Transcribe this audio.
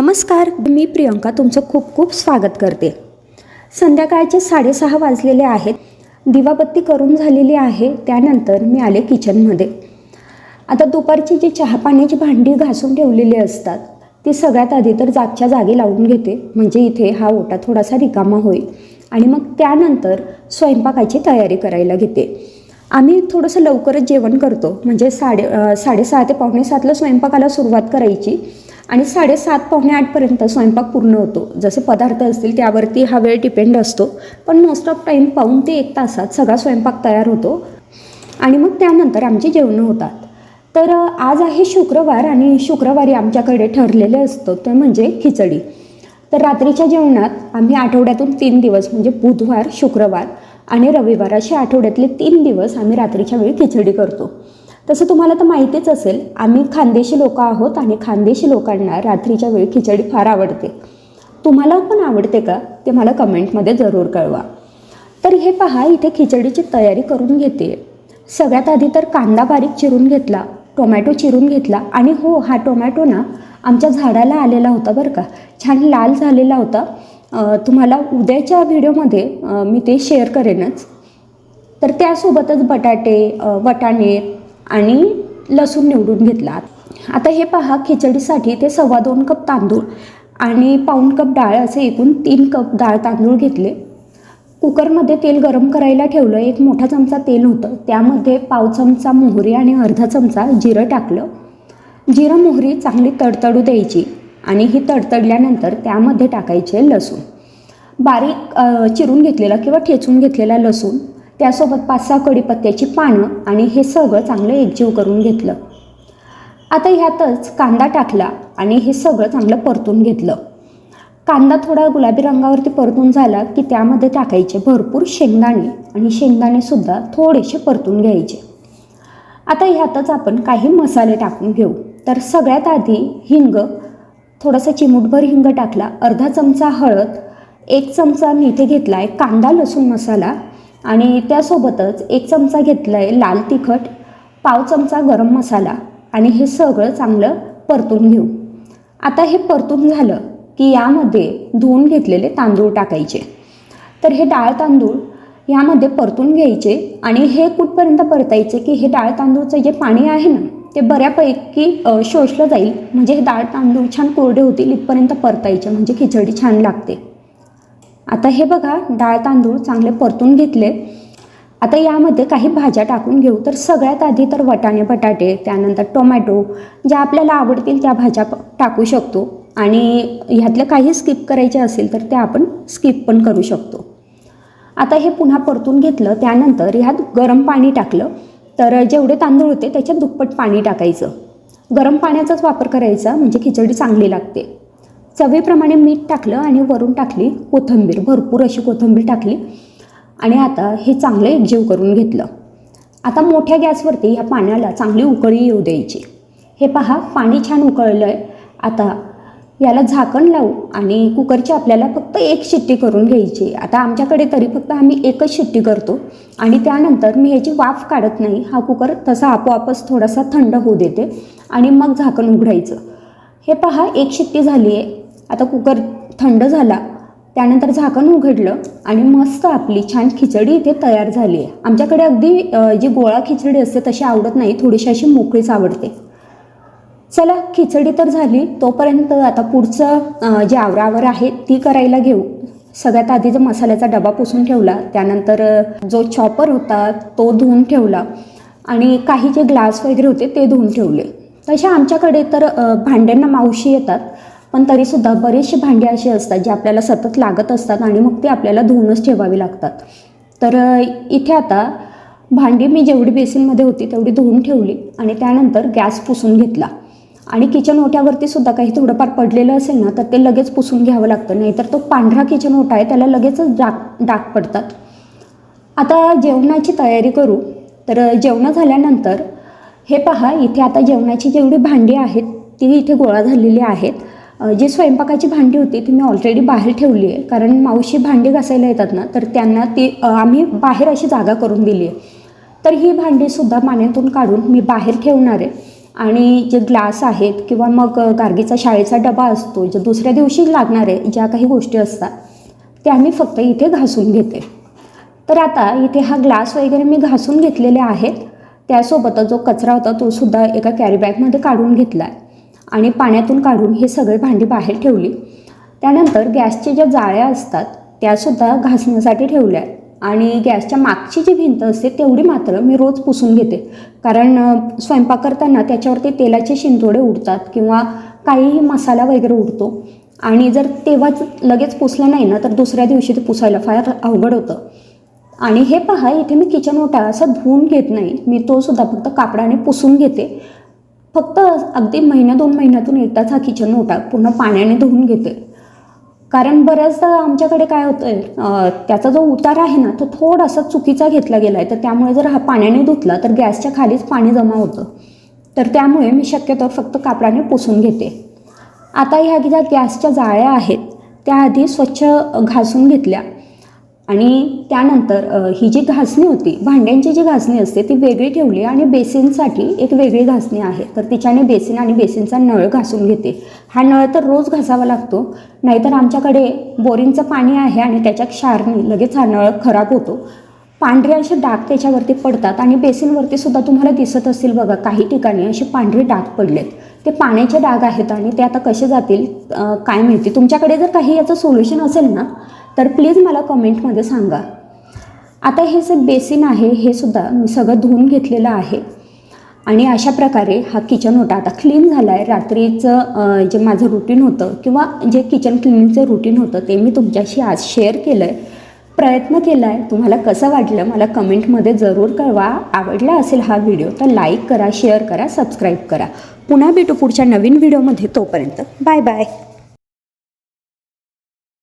नमस्कार मी प्रियंका तुमचं खूप खूप स्वागत करते. संध्याकाळचे साडेसहा वाजलेले आहेत. दिवाबत्ती करून झालेली आहे त्यानंतर मी आले किचनमध्ये. आता दुपारची जी चहा पाण्याची भांडी घासून ठेवलेली असतात ती सगळ्यात आधी तर जागच्या जागी लावून घेते म्हणजे इथे हा ओटा थोडासा रिकामा होईल. आणि मग त्यानंतर स्वयंपाकाची तयारी करायला घेते. आम्ही थोडंसं लवकरच जेवण करतो. म्हणजे साडे साडेसहा ते पावणे सातला स्वयंपाकाला सुरुवात करायची. आणि साडेसात पावणे आठपर्यंत स्वयंपाक पूर्ण होतो. जसे पदार्थ असतील त्यावरती हा वेळ डिपेंड असतो. पण मोस्ट ऑफ टाईम पाऊन ते एक तासात सगळा स्वयंपाक तयार होतो. आणि मग त्यानंतर आमची जेवणं होतात. तर आज आहे शुक्रवार आणि शुक्रवारी आमच्याकडे ठरलेले असतं ते म्हणजे खिचडी. तर रात्रीच्या जेवणात आम्ही आठवड्यातून तीन दिवस म्हणजे बुधवार शुक्रवार आणि रविवार असे आठवड्यातले तीन दिवस आम्ही रात्रीच्या वेळी खिचडी करतो. तसं तुम्हाला तर माहितीच असेल आम्ही खानदेशी लोक आहोत आणि खानदेशी लोकांना रात्रीच्या वेळी खिचडी फार आवडते. तुम्हाला पण आवडते का? ते मला कमेंटमध्ये जरूर कळवा. तर हे पहा इथे खिचडीची तयारी करून घेते. सगळ्यात आधी तर कांदा बारीक चिरून घेतला टोमॅटो चिरून घेतला आणि हो हा टोमॅटो ना आमच्या झाडाला आलेला होता बरं का. छान लाल झालेला होता. तुम्हाला उद्याच्या व्हिडिओमध्ये मी ते शेअर करेनच. तर त्यासोबतच बटाटे वटाणे आणि लसूण निवडून घेतला आता हे पहा खिचडीसाठी ते सव्वा दोन कप तांदूळ आणि पाऊण कप डाळ असे एकूण तीन कप डाळ तांदूळ घेतले. कुकरमध्ये तेल गरम करायला ठेवलं एक मोठा चमचा तेल होतं. त्यामध्ये पाव चमचा मोहरी आणि अर्धा चमचा जिरं टाकलं. जिरं मोहरी चांगली तडतडू द्यायची. आणि ही तडतडल्यानंतर त्यामध्ये टाकायचे लसूण. बारीक चिरून घेतलेला किंवा ठेचून घेतलेला लसूण त्यासोबत पाच सहा कढीपत्त्याची पानं आणि हे सगळं चांगलं एकजीव करून घेतलं. आता ह्यातच कांदा टाकला आणि हे सगळं चांगलं परतून घेतलं. कांदा थोडा गुलाबी रंगावरती परतून झाला की त्यामध्ये टाकायचे भरपूर शेंगदाणे आणि शेंगदाणेसुद्धा थोडेसे परतून घ्यायचे. आता ह्यातच आपण काही मसाले टाकून घेऊ. तर सगळ्यात आधी हिंग थोडासा चिमूटभर हिंग टाकला. अर्धा चमचा हळद एक चमचा मी इथे घेतला आहे कांदा लसूण मसाला आणि त्यासोबतच एक चमचा घेतला आहे लाल तिखट पाव चमचा गरम मसाला आणि हे सगळं चांगलं परतून घेऊ. आता हे परतून झालं की यामध्ये धुवून घेतलेले तांदूळ टाकायचे. तर हे डाळ तांदूळ यामध्ये परतून घ्यायचे आणि हे कुठपर्यंत परतायचे की हे डाळ तांदूळचं जे पाणी आहे ना ते बऱ्यापैकी शोषलं जाईल. म्हणजे हे डाळ तांदूळ छान कोरडे होतील इथपर्यंत परतायचे. म्हणजे खिचडी छान लागते. आता हे बघा डाळ तांदूळ चांगले परतून घेतले. आता यामध्ये काही भाज्या टाकून घेऊ. तर सगळ्यात आधी तर वटाणे बटाटे त्यानंतर टोमॅटो ज्या आपल्याला आवडतील त्या भाज्या प- टाकू शकतो. आणि ह्यातलं काही स्किप करायचे असेल तर ते आपण स्किप पण करू शकतो. आता हे पुन्हा परतून घेतलं. त्यानंतर ह्यात गरम पाणी टाकलं. तर जेवढे तांदूळ होते त्याच्यात दुप्पट पाणी टाकायचं. गरम पाण्याचाच वापर करायचा म्हणजे खिचडी चांगली लागते. चवीप्रमाणे मीठ टाकलं आणि वरून टाकली कोथिंबीर भरपूर अशी कोथिंबीर टाकली आणि आता हे चांगलं एकजीव करून घेतलं. आता मोठ्या गॅसवरती ह्या पाण्याला चांगली उकळी येऊ द्यायची. हे पहा पाणी छान उकळलं आहे आता याला झाकण लावू आणि कुकरची आपल्याला फक्त एक शिट्टी करून घ्यायची. आता आमच्याकडे तरी फक्त आम्ही एकच शिट्टी करतो आणि त्यानंतर मी ह्याची वाफ काढत नाही. हा कुकर तसा आपोआपच थोडासा थंड होऊ देते आणि मग झाकण उघडायचं. हे पहा एक शिट्टी झाली आहे. आता कुकर थंड झाला. त्यानंतर झाकण उघडलं आणि मस्त आपली छान खिचडी इथे तयार झाली आहे. आमच्याकडे अगदी जी गोळा खिचडी असते तशी आवडत नाही. थोडीशी अशी मोकळीच आवडते. चला खिचडी तर झाली. तोपर्यंत आता पुढचं जे आवरावर आहे ती करायला घेऊ. सगळ्यात आधी जो मसाल्याचा डबा पुसून ठेवला त्यानंतर जो चॉपर होता तो धुवून ठेवला. आणि काही जे ग्लास वगैरे होते ते धुवून ठेवले. तसे आमच्याकडे तर भांड्यांना मावशी येतात. पण तरीसुद्धा बरेचसे भांडे असे असतात जे आपल्याला सतत लागत असतात आणि मग ते आपल्याला धुवूनच ठेवावी लागतात. तर इथे आता भांडी मी जेवढी बेसिनमध्ये होती तेवढी धुवून ठेवली आणि त्यानंतर गॅस पुसून घेतला. आणि किचन ओट्यावरती सुद्धा काही थोडंफार पडलेलं असेल ना तर ते लगेच पुसून घ्यावं लागतं. नाहीतर तो पांढरा किचन ओटा आहे त्याला लगेचच डाग डाग पडतात. आता जेवणाची तयारी करू. तर जेवणं झाल्यानंतर हे पहा इथे आता जेवणाची जेवढी भांडी आहेत ती इथे गोळा झालेली आहेत. जी स्वयंपाकाची भांडी होती ती मी ऑलरेडी बाहेर ठेवली आहे. कारण मावशी भांडी घासायला येतात ना तर त्यांना ती आम्ही बाहेर अशी जागा करून दिली आहे. तर ही भांडीसुद्धा पाण्यातून काढून मी बाहेर ठेवणार आहे. आणि जे ग्लास आहेत किंवा मग गार्गीचा शाळेचा डबा असतो जे दुसऱ्या दिवशी लागणारे ज्या काही गोष्टी असतात त्या मी फक्त इथे घासून घेते. तर आता इथे हा ग्लास वगैरे मी घासून घेतलेले आहेत. त्यासोबतच जो कचरा होता तो सुद्धा एका कॅरीबॅगमध्ये काढून घेतला आहे आणि पाण्यातून काढून हे सगळे भांडी बाहेर ठेवली. त्यानंतर गॅसच्या ज्या जाळ्या असतात त्यासुद्धा घासण्यासाठी ठेवल्या आहेत. आणि गॅसच्या मागची जी भिंत असते तेवढी मात्र मी रोज पुसून घेते. कारण स्वयंपाक करताना त्याच्यावरती तेलाचे शिंतोडे उडतात किंवा काहीही मसाला वगैरे उडतो. आणि जर तेव्हाच लगेच पुसलं नाही ना तर दुसऱ्या दिवशी ते पुसायला फार अवघड होतं. आणि हे पहा इथे मी किचन ओटा असा धुवून घेत नाही. मी तो सुद्धा फक्त कापडाने पुसून घेते. फक्त अगदी महिन्या दोन महिन्यातून एकदाच हा किचन ओटा पूर्ण पाण्याने धुवून घेते. कारण बऱ्याचदा आमच्याकडे काय होतं आहे त्याचा जो उतार आहे ना तो थोडासा चुकीचा घेतला गेला आहे तर त्यामुळे जर हा पाण्याने धुतला तर गॅसच्या खालीच पाणी जमा होतं. तर त्यामुळे मी शक्यतो फक्त कापडाने पुसून घेते. आता ह्या ज्या गॅसच्या जाळ्या आहेत त्या आधी स्वच्छ घासून घेतल्या. आणि त्यानंतर ही जी घासणी होती भांड्यांची जी घासणी असते ती वेगळी ठेवली आणि बेसिनसाठी एक वेगळी घासणी आहे. तर तिच्याने बेसिन आणि बेसिनचा नळ घासून घेते. हा नळ तर रोज घासावा लागतो नाहीतर आमच्याकडे बोरिंगचं पाणी आहे आणि त्याच्या क्षारने लगेच हा नळ खराब होतो. पांढरे असे डाग त्याच्यावरती पडतात आणि बेसिनवरती सुद्धा तुम्हाला दिसत असतील बघा काही ठिकाणी असे पांढरे डाग पडलेत. ते पाण्याचे डाग आहेत आणि ते आता कसे जातील काय माहिती. तुमच्याकडे जर काही याचं सोल्युशन असेल ना तर प्लीज मला कमेंटमध्ये सांगा. आता हे जे बेसिन आहे हे सुद्धा मी सगळं धुवून घेतलेलं आहे. आणि अशा प्रकारे हा किचन होता. आता क्लीन झाला आहे रात्रीचं जे माझं रुटीन होतं किंवा जे किचन क्लिनिंगचं रुटीन होतं ते मी तुमच्याशी आज शेअर केलं आहे प्रयत्न केला आहे तुम्हाला कसं वाटलं मला कमेंटमध्ये जरूर कळवा. आवडला असेल हा व्हिडिओ तर लाईक करा शेअर करा सबस्क्राईब करा. पुन्हा भेटू पुढच्या नवीन व्हिडिओमध्ये तोपर्यंत बाय बाय